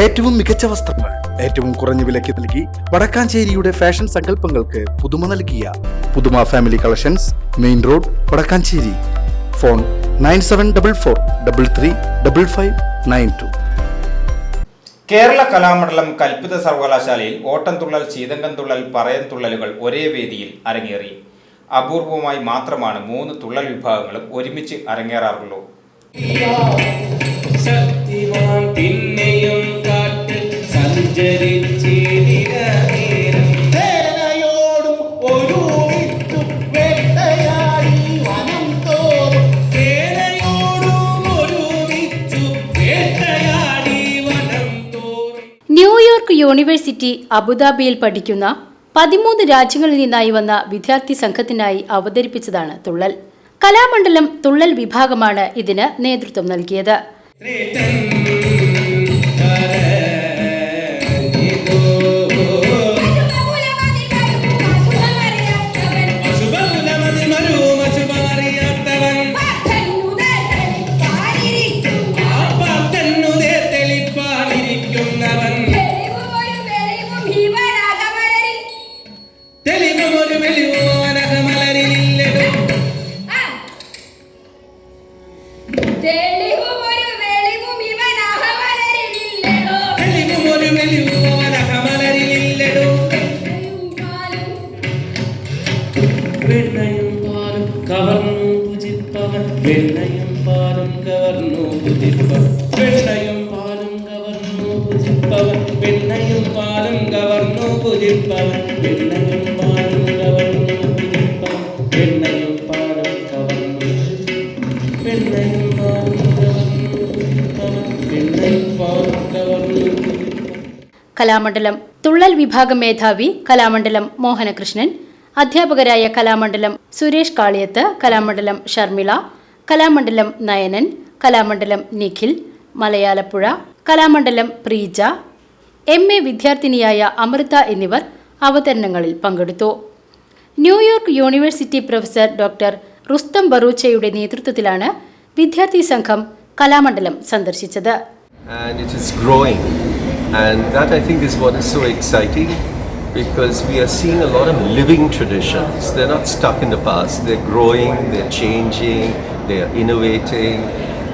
ഏറ്റവും മികച്ച വസ്ത്രങ്ങൾ ഏറ്റവും കുറഞ്ഞ വിലയ്ക്ക് നൽകി വടക്കാഞ്ചേരിയുടെ ഫാഷൻ സങ്കല്പങ്ങൾക്ക് പുതുമ നൽകിയ പുതുമ family collections main road Vadakkancherry. Phone nine seven double four double three double five nine two. Kerala Kalamandalam കൽപ്പിത സർവകലാശാലയിൽ ഓട്ടംതുള്ളൽ ചീതങ്കം തുള്ളൽ പറയൻ തുള്ളലുകൾ ഒരേ വേദിയിൽ അരങ്ങേറി. അപൂർവമായി മാത്രമാണ് മൂന്ന് തുള്ളൽ വിഭാഗങ്ങളും ഒരുമിച്ച് അരങ്ങേറാറുള്ളൂ. ന്യൂയോർക്ക് യൂണിവേഴ്സിറ്റി അബുദാബിയിൽ പഠിക്കുന്ന പതിമൂന്ന് രാജ്യങ്ങളിൽ നിന്നായി വന്ന വിദ്യാർത്ഥി സംഘത്തിനായി അവതരിപ്പിച്ചതാണ് തുള്ളൽ. കലാമണ്ഡലം തുള്ളൽ വിഭാഗമാണ് ഇതിന് നേതൃത്വം നൽകിയത്. വെണ്ണയും പാലും കവർന്നു. പുജിപ്പവൻ വെണ്ണയും പാലും കവർന്നു. പുജിപ്പവൻ വെണ്ണയും പാലും കവർന്നു. പുജിപ്പവൻ വെണ്ണയും പാലും കവർന്നു. പുജിപ്പവൻ വെണ്ണയും പാലും കവർന്നു. പുജിപ്പവൻ വെണ്ണയും പാലും കവർന്നു. വെണ്ണയും പാലും കവർന്നു. പുജിപ്പവൻ വെണ്ണയും പാലും കവർന്നു. കലാമണ്ഡലം തുള്ളൽ വിഭാഗം മേധാവി കലാമണ്ഡലം മോഹനകൃഷ്ണൻ. അധ്യാപകരായ കലാമണ്ഡലം സുരേഷ് കാളിയത്ത് കലാമണ്ഡലം ഷർമിള കലാമണ്ഡലം നയനൻ കലാമണ്ഡലം നിഖിൽ മലയാലപ്പുഴ കലാമണ്ഡലം പ്രീജ എം എ വിദ്യാർത്ഥിനിയായ അമൃത എന്നിവർ അവതരണങ്ങളിൽ പങ്കെടുത്തു. New York university professor doctor Rustom ബറൂച്ചയുടെ നേതൃത്വത്തിലാണ് വിദ്യാർത്ഥി സംഘം കലാമണ്ഡലം സന്ദർശിച്ചത്. And it is growing. And that I think is what is so exciting. Because we are seeing a lot of living traditions. They're not stuck in the past, they're growing, they're changing, they're innovating.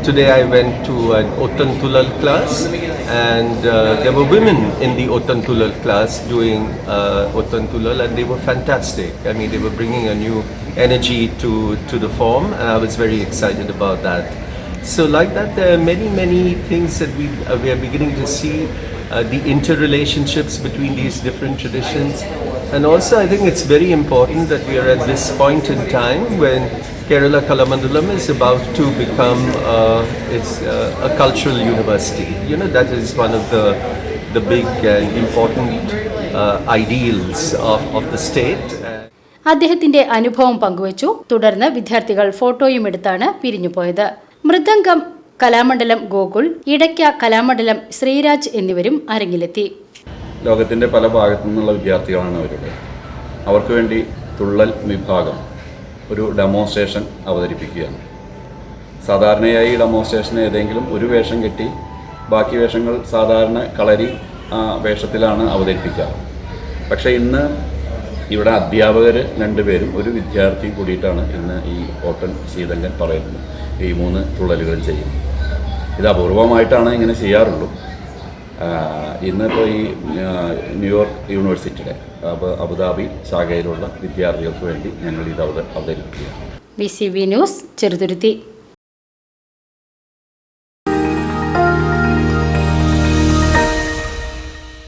Today I went to an Otan Tulal class and uh, there were women in the Otan Tulal class doing uh, Otan Tulal and they were fantastic. I mean, they were bringing a new energy to, to the form and I was very excited about that. So, like that, there are many, many things that we, uh, we are beginning to see uh, the interrelationships between these different traditions. And also, I think it's very important that we are at this point in time when Kerala Kalamandalam is about to become uh, it's, uh, a cultural university. You know, that is one of the, the big and important uh, ideals of, of the state. അദ്ദേഹത്തിന്റെ അനുഭവം പങ്കുവച്ചു തുടർന്ന് വിദ്യാർത്ഥികൾ ഫോട്ടോയും എടുത്താണ് പിരിഞ്ഞുപോയത് മൃദംഗം കലാമണ്ഡലം ഗോകുൽ ഇടയ്ക്ക കലാമണ്ഡലം ശ്രീരാജ് എന്നിവരും അരങ്ങിലെത്തി. ലോകത്തിന്റെ പല ഭാഗത്തു നിന്നുള്ള വിദ്യാർത്ഥികളാണ് അവരുടെ അവർക്ക് വേണ്ടി തുള്ളൽ വിഭാഗം ഒരു ഡെമോൺസ്ട്രേഷൻ അവതരിപ്പിക്കുകയാണ്. സാധാരണയായി ഈ ഡെമോൺസ്ട്രേഷൻ ഏതെങ്കിലും ഒരു വേഷം കെട്ടി ബാക്കി വേഷങ്ങൾ സാധാരണ കളരി വേഷത്തിലാണ് അവതരിപ്പിക്കുക പക്ഷേ ഇന്ന് ഇവിടെ അധ്യാപകർ രണ്ടുപേരും ഒരു വിദ്യാർത്ഥിയും കൂടിയിട്ടാണ് ഇന്ന് ഈ ഓട്ടൻ സീതങ്കൻ പറയുന്നത്. ഈ മൂന്ന് തുള്ളലുകൾ ചെയ്യുന്നത് ഇത് അപൂർവമായിട്ടാണ് ഇങ്ങനെ ചെയ്യാറുള്ളൂ. ഇന്നിപ്പോൾ ഈ ന്യൂയോർക്ക് യൂണിവേഴ്സിറ്റിയുടെ അബു അബുദാബി ശാഖയിലുള്ള വിദ്യാർത്ഥികൾക്ക് വേണ്ടി ഞങ്ങൾ ഇത് അവത അവതരിപ്പിക്കുകയാണ്. B C B news Cheruthuruthy.